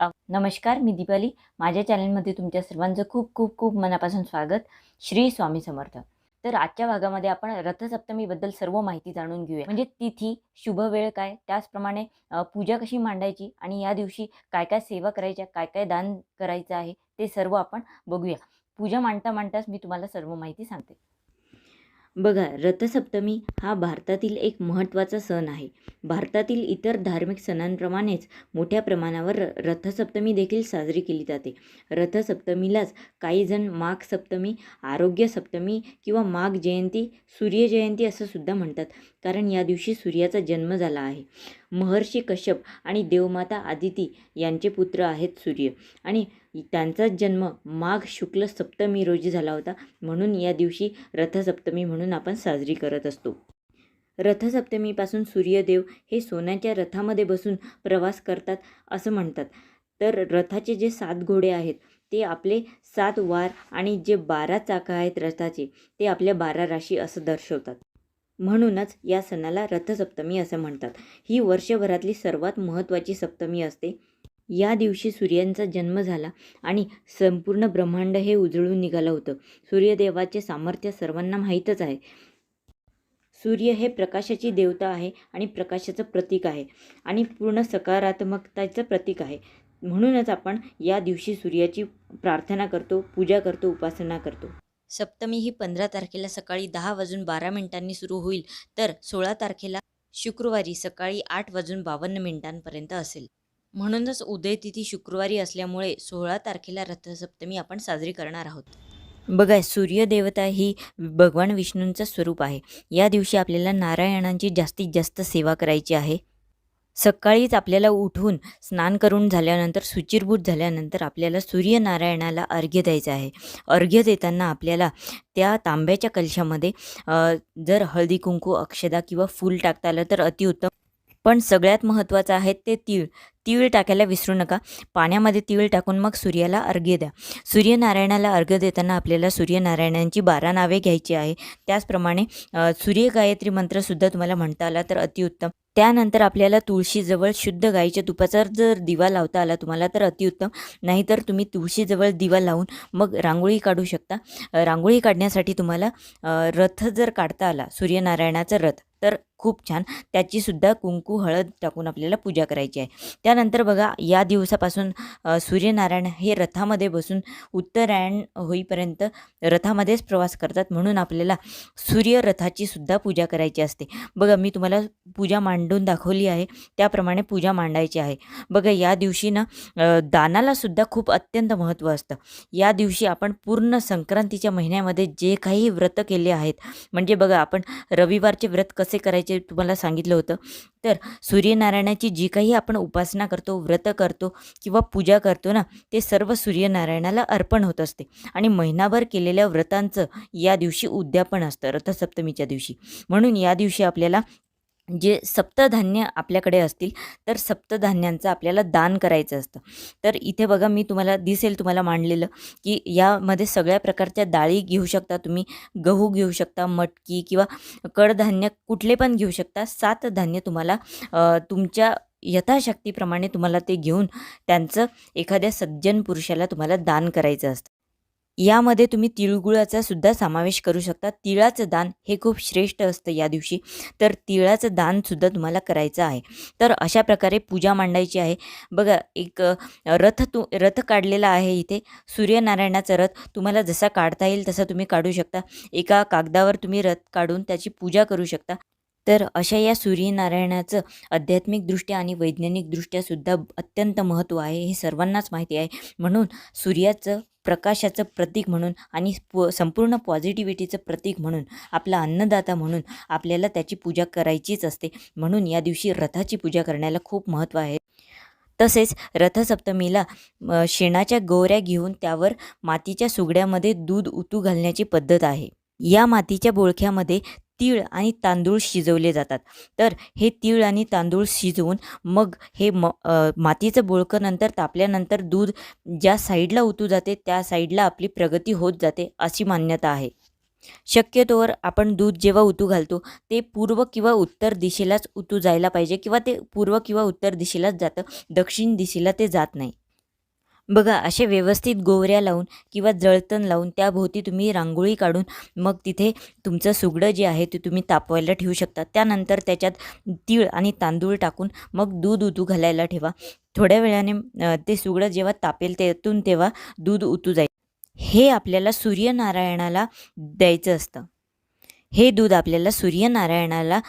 नमस्कार मी दीपाली. माझ्या चॅनलमध्ये तुमच्या सर्वांचं खूप खूप खूप मनापासून स्वागत. श्री स्वामी समर्थ. तर आजच्या भागामध्ये आपण रथसप्तमीबद्दल सर्व माहिती जाणून घेऊया. म्हणजे तिथी शुभ वेळ काय? त्याचप्रमाणे पूजा कशी मांडायची? आणि या दिवशी काय काय सेवा करायच्या? काय काय दान करायचं आहे? ते सर्व आपण बघूया. पूजा मांडता मांडताच मी तुम्हाला सर्व माहिती सांगते. बघा रथसप्तमी हा भारतातील एक महत्त्वाचा सण आहे. भारतातील इतर धार्मिक सणांप्रमाणेच मोठ्या प्रमाणावर र रथसप्तमी देखील साजरी केली जाते. रथसप्तमीलाच काही जण माघ सप्तमी आरोग्य सप्तमी किंवा माघ जयंती सूर्यजयंती असं सुद्धा म्हणतात. कारण या दिवशी सूर्याचा जन्म झाला आहे. महर्षी कश्यप आणि देवमाता आदिती यांचे पुत्र आहेत सूर्य. आणि त्यांचाच जन्म माघ शुक्ल सप्तमी रोजी झाला होता. म्हणून या दिवशी रथसप्तमी म्हणून आपण साजरी करत असतो. रथसप्तमीपासून सूर्यदेव हे सोन्याच्या रथामध्ये बसून प्रवास करतात असं म्हणतात. तर रथाचे जे सात घोडे आहेत ते आपले सात वार आणि जे बारा चाकं आहेत रथाचे ते आपल्या बारा राशी असं दर्शवतात. म्हणूनच या सणाला रथसप्तमी असं म्हणतात. ही वर्षभरातली सर्वात महत्त्वाची सप्तमी असते. या दिवशी सूर्यांचा जन्म झाला आणि संपूर्ण ब्रह्मांड हे उजळून निघालं होतं. सूर्यदेवाचे सामर्थ्य सर्वांना माहीतच आहे. सूर्य हे प्रकाशाची देवता आहे आणि प्रकाशाचं प्रतीक आहे आणि पूर्ण सकारात्मकताचं प्रतीक आहे. म्हणूनच आपण या दिवशी सूर्याची प्रार्थना करतो पूजा करतो उपासना करतो. सप्तमी ही पंधरा तारखेला सकाळी दहा वाजून बारा मिनिटांनी सुरू होईल. तर सोळा तारखेला शुक्रवारी सकाळी आठ वाजून बावन्न मिनिटांपर्यंत असेल. म्हणूनच उदय तिथी शुक्रवारी असल्यामुळे सोळा तारखेला रथसप्तमी आपण साजरी करणार आहोत. बघा सूर्यदेवता ही भगवान विष्णूंचं स्वरूप आहे. या दिवशी आपल्याला नारायणांची जास्तीत जास्त सेवा करायची आहे. सकाळीच आपल्याला उठून स्नान करून झाल्यानंतर सुचिरभूत झाल्यानंतर आपल्याला सूर्यनारायणाला अर्घ्य द्यायचं आहे. अर्घ्य देताना आपल्याला त्या तांब्याच्या कलशामध्ये जर हळदी कुंकू अक्षदा किंवा फूल टाकता आलं तर अतिउत्तम. पण सगळ्यात महत्त्वाचं आहे ते तीळ. तीळ टाकायला विसरू नका. पाण्यामध्ये तीळ टाकून मग सूर्याला अर्घ्य द्या. सूर्यनारायणाला अर्घ्य देताना आपल्याला सूर्यनारायणांची बारा नावे घ्यायची आहे. त्याचप्रमाणे सूर्य गायत्री मंत्रसुद्धा तुम्हाला म्हणता आला तर अतिउत्तम. त्यानंतर आपल्याला तुळशीजवळ शुद्ध गाईच्या तुपाचा जर दिवा लावता आला तुम्हाला तर अतिउत्तम. नाहीतर तुम्ही तुळशीजवळ दिवा लावून मग रांगोळी काढू शकता. रांगोळी काढण्यासाठी तुम्हाला रथ जर काढता आला सूर्यनारायणाचा रथ तर खूप छान. त्याचीसुद्धा कुंकू हळद टाकून आपल्याला पूजा करायची आहे. त्यानंतर बघा या दिवसापासून सूर्यनारायण हे रथामध्ये बसून उत्तरायण होईपर्यंत रथामध्येच प्रवास करतात. म्हणून आपल्याला सूर्यरथाची सुद्धा पूजा करायची असते. बघा मी तुम्हाला पूजा मांडून दाखवली आहे. त्याप्रमाणे पूजा मांडायची आहे. बघा या दिवशी ना दानालासुद्धा खूप अत्यंत महत्त्व असतं. या दिवशी आपण पूर्ण संक्रांतीच्या महिन्यामध्ये जे काही व्रत केले आहेत म्हणजे बघा आपण रविवारचे व्रत कसे करायचे तुम्हाला सांगितलं होतं. तर सूर्यनारायणाची जी काही आपण उपासना करतो व्रत करतो किंवा पूजा करतो ना ते सर्व सूर्यनारायणाला अर्पण होत असते. आणि महिनाभर केलेल्या व्रतांचं या दिवशी उद्यापन असतं रथसप्तमीच्या दिवशी. म्हणून या दिवशी आपल्याला जे सप्तधान्य आपल्याकडे असतील तर सप्तधान्यांचं आपल्याला दान करायचं असतं. तर इथे बघा मी तुम्हाला दिसेल तुम्हाला मांडलेलं की यामध्ये सगळ्या प्रकारच्या डाळी घेऊ शकता तुम्ही गहू घेऊ शकता मटकी किंवा कडधान्य कुठले पण घेऊ शकता सात धान्य तुम्हाला तुमच्या यथाशक्तीप्रमाणे तुम्हाला ते घेऊन त्यांचं एखाद्या सज्जन पुरुषाला तुम्हाला दान करायचं असतं. यामध्ये तुम्ही तिळगुळाचा सुद्धा समावेश करू शकता. तिळाचं दान हे खूप श्रेष्ठ असतं या दिवशी. तर तिळाचं दानसुद्धा तुम्हाला करायचं आहे. तर अशा प्रकारे पूजा मांडायची आहे. बघा एक रथ तु रथ काढलेला आहे इथे. सूर्यनारायणाचा रथ तुम्हाला जसा काढता येईल तसा तुम्ही काढू शकता. एका कागदावर तुम्ही रथ काढून त्याची पूजा करू शकता. तर अशा या सूर्यनारायणाचं आध्यात्मिकदृष्ट्या आणि वैज्ञानिकदृष्ट्या सुद्धा अत्यंत महत्त्व आहे. हे सर्वांनाच माहिती आहे. म्हणून सूर्याचं प्रकाशाचं प्रतीक म्हणून आणि प संपूर्ण पॉझिटिव्हिटीचं प्रतीक म्हणून आपला अन्नदाता म्हणून आपल्याला त्याची पूजा करायचीच असते. म्हणून या दिवशी रथाची पूजा करण्याला खूप महत्त्व आहे. तसेच रथसप्तमीला शेणाच्या गोवऱ्या घेऊन त्यावर मातीच्या सुगड्यामध्ये दूध उतू घालण्याची पद्धत आहे. या मातीच्या बोळख्यामध्ये तीळ आणि तांदूळ शिजवले जातात. तर हे तीळ आणि तांदूळ शिजवून मग हे म मातीचं बोळकं नंतर तापल्यानंतर दूध ज्या साईडला उतू जाते त्या साईडला आपली प्रगती होत जाते अशी मान्यता आहे. शक्यतोवर आपण दूध जेव्हा उतू घालतो ते पूर्व किंवा उत्तर दिशेलाच उतू जायला पाहिजे किंवा ते पूर्व किंवा उत्तर दिशेलाच जातं दक्षिण दिशेला ते जात नाही. बघा असे व्यवस्थित गोवऱ्या लावून किंवा जळतण लावून त्याभोवती तुम्ही रांगोळी काढून मग तिथे तुमचं सुगडं जे आहे ते तुम्ही तापवायला ठेवू शकता. त्यानंतर त्याच्यात तीळ आणि तांदूळ टाकून मग दूध उतू घालायला ठेवा. थोड्या वेळाने ते सुगडं जेव्हा तापेल त्यातून तेव्हा दूध उतू जाईल. हे आपल्याला सूर्यनारायणाला द्यायचं असतं. हे दूध आपल्याला सूर्यनारायणाला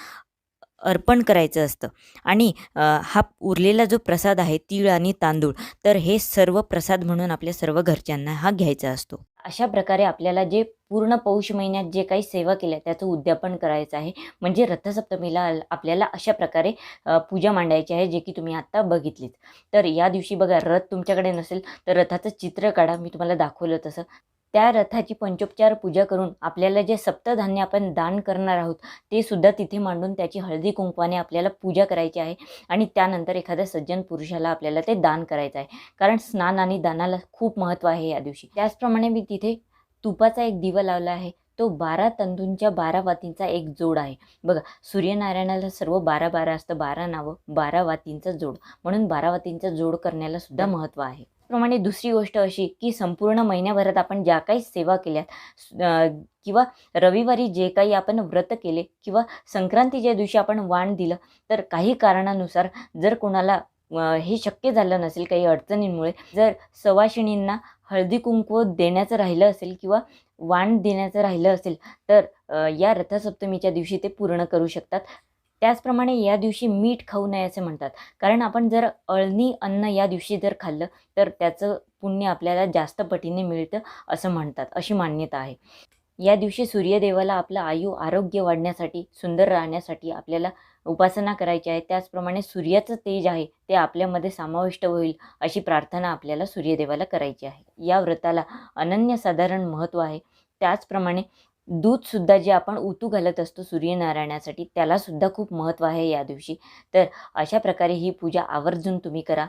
अर्पण करायचं असतं. आणि हा उरलेला जो प्रसाद आहे तीळ आणि तांदूळ तर हे सर्व प्रसाद म्हणून आपल्या सर्व घरच्यांना हा घ्यायचा असतो. अशा प्रकारे आपल्याला जे पूर्ण पौष महिन्यात जे काही सेवा केल्या त्याचं उद्यापन करायचं आहे. म्हणजे रथसप्तमीला आपल्याला अशा प्रकारे पूजा मांडायची आहे जे की तुम्ही आत्ता बघितलीच तर या दिवशी बघा रथ तुमच्याकडे नसेल तर रथाचं चित्र काढा. मी तुम्हाला दाखवलं तसं. त्या रथाची पंचोपचार पूजा करून आपल्याला जे सप्तधान्य आपण दान करणार आहोत ते सुद्धा तिथे मांडून त्याची हळदी कुंकवाने आपल्याला पूजा करायची आहे आणि त्यानंतर एखाद्या सज्जन पुरुषाला आपल्याला ते दान करायचं आहे. कारण स्नान आणि दानाला खूप महत्त्व आहे या दिवशी. त्याचप्रमाणे मी तिथे तुपाचा एक दिवा लावला आहे. तो बारा तंतूंच्या बारा वातींचा एक जोड आहे. बघा सूर्यनारायणाला सर्व बारा बारा असतं बारा नावं बारा वातींचा जोड. म्हणून बारा वातींचा जोड करण्याला सुद्धा महत्त्व आहे. त्याचप्रमाणे दुसरी गोष्ट अशी की संपूर्ण महिन्याभरात आपण ज्या काही सेवा केल्यात किंवा रविवारी जे काही आपण व्रत केले किंवा संक्रांतीच्या दिवशी आपण वाण दिलं तर काही कारणानुसार जर कोणाला हे शक्य झालं नसेल काही अडचणींमुळे जर सवाशिणींना हळदी कुंकू देण्याचं राहिलं असेल किंवा वाण देण्याचं राहिलं असेल तर या रथसप्तमीच्या दिवशी ते पूर्ण करू शकतात. त्याचप्रमाणे या दिवशी मीठ खाऊ नये असे म्हणतात. कारण आपण जर अळणी अन्न या दिवशी जर खाल्लं तर त्याचं पुण्य आपल्याला जास्त पटीने मिळतं असं म्हणतात अशी मान्यता आहे. या दिवशी सूर्यदेवाला आपलं आयु आरोग्य वाढण्यासाठी सुंदर राहण्यासाठी आपल्याला उपासना करायची आहे. त्याचप्रमाणे सूर्याचं तेज आहे ते आपल्यामध्ये समाविष्ट होईल अशी प्रार्थना आपल्याला सूर्यदेवाला करायची आहे. या व्रताला अनन्यसाधारण महत्त्व आहे. त्याचप्रमाणे दूधसुद्धा जे आपण उतू घालत असतो सूर्यनारायणासाठी त्यालासुद्धा खूप महत्त्व आहे या दिवशी. तर अशा प्रकारे ही पूजा आवर्जून तुम्ही करा.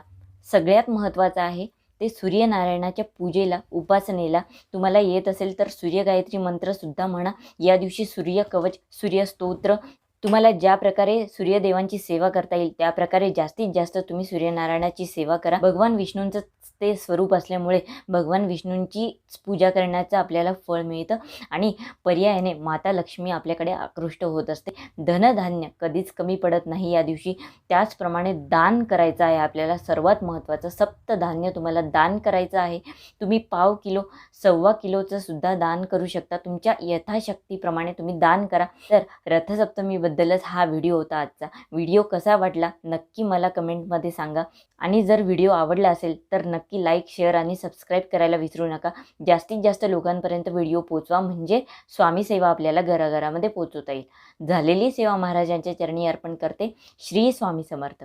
सगळ्यात महत्त्वाचं आहे ते सूर्यनारायणाच्या पूजेला उपासनेला तुम्हाला येत असेल तर सूर्यगायत्री मंत्रसुद्धा म्हणा. या दिवशी सूर्यकवच सूर्यस्तोत्र तुम्हाला ज्या प्रकारे सूर्यदेवांची सेवा करता येईल त्या प्रकारे जास्तीत जास्त तुम्ही सूर्यनारायणाची सेवा करा. भगवान विष्णूंचं ते स्वरूप असल्यामुळे भगवान विष्णूंचीच पूजा करण्याचं आपल्याला फळ मिळतं आणि पर्यायाने माता लक्ष्मी आपल्याकडे आकृष्ट होत असते. धनधान्य कधीच कमी पडत नाही या दिवशी. त्याचप्रमाणे दान करायचं आहे आपल्याला सर्वात महत्त्वाचं. सप्तधान्य तुम्हाला दान करायचं आहे. तुम्ही पाव किलो सव्वा किलोचं सुद्धा दान करू शकता. तुमच्या यथाशक्तीप्रमाणे तुम्ही दान करा. तर रथसप्तमी बद्दलच हा व्हिडिओ होता आजचा. व्हिडिओ कसा वाटला नक्की मला कमेंटमध्ये सांगा. आणि जर व्हिडिओ आवडला असेल तर नक्की लाईक शेअर आणि सबस्क्राईब करायला विसरू नका. जास्तीत जास्त लोकांपर्यंत व्हिडिओ पोचवा म्हणजे स्वामी सेवा आपल्याला घराघरामध्ये पोचवता येईल. झालेली सेवा महाराजांच्या चरणी अर्पण करते. श्री स्वामी समर्थ.